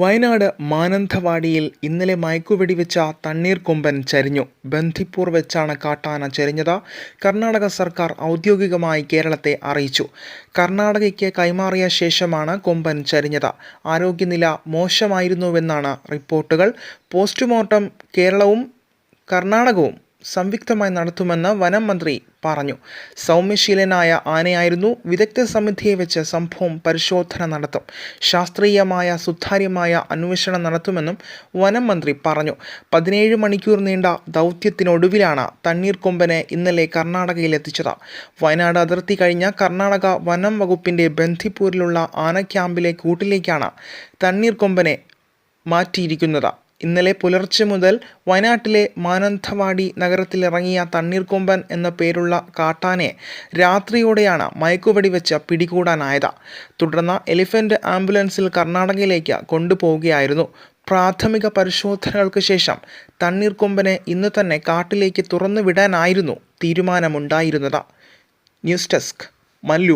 വയനാട് മാനന്തവാടിയിൽ ഇന്നലെ മയക്കുവെടിവെച്ച തണ്ണീർക്കൊമ്പൻ ചരിഞ്ഞു. ബന്ദിപ്പൂർ വെച്ചാണ് കാട്ടാന ചരിഞ്ഞത്. കർണാടക സർക്കാർ ഔദ്യോഗികമായി കേരളത്തെ അറിയിച്ചു. കർണാടകയ്ക്ക് കൈമാറിയ ശേഷമാണ് കൊമ്പൻ ചരിഞ്ഞത്. ആരോഗ്യനില മോശമായിരുന്നുവെന്നാണ് റിപ്പോർട്ടുകൾ. പോസ്റ്റ്മോർട്ടം കേരളവും കർണാടകവും സംയുക്തമായി നടത്തുമെന്ന് വനം മന്ത്രി പറഞ്ഞു. സൗമ്യശീലനായ ആനയായിരുന്നു വിദഗ്ധ സമിതിയെ വെച്ച് സംഭവം പരിശോധന നടത്തും. ശാസ്ത്രീയമായ സുതാര്യമായ അന്വേഷണം നടത്തുമെന്നും വനം മന്ത്രി പറഞ്ഞു. പതിനേഴ് മണിക്കൂർ നീണ്ട ദൗത്യത്തിനൊടുവിലാണ് തണ്ണീർക്കൊമ്പനെ ഇന്നലെ കർണാടകയിലെത്തിച്ചത് വയനാട് അതിർത്തി കഴിഞ്ഞ കർണാടക വനം വകുപ്പിന്റെ ബന്ദിപ്പൂരിലുള്ള ആന ക്യാമ്പിലെ കൂട്ടിലേക്കാണ് തണ്ണീർക്കൊമ്പനെ മാറ്റിയിരിക്കുന്നത്. ഇന്നലെ പുലർച്ചെ മുതൽ വയനാട്ടിലെ മാനന്തവാടി നഗരത്തിലിറങ്ങിയ തണ്ണീർക്കൊമ്പൻ എന്ന പേരുള്ള കാട്ടാനെ രാത്രിയോടെയാണ് മയക്കുവെടി വെച്ച് പിടികൂടാനായത്. തുടർന്ന് എലിഫന്റ് ആംബുലൻസിൽ കർണാടകയിലേക്ക് കൊണ്ടുപോവുകയായിരുന്നു. പ്രാഥമിക പരിശോധനകൾക്ക് ശേഷം തണ്ണീർക്കൊമ്പനെ ഇന്ന് തന്നെ കാട്ടിലേക്ക് തുറന്നുവിടാനായിരുന്നു തീരുമാനമുണ്ടായിരുന്നത്. News desk Mallu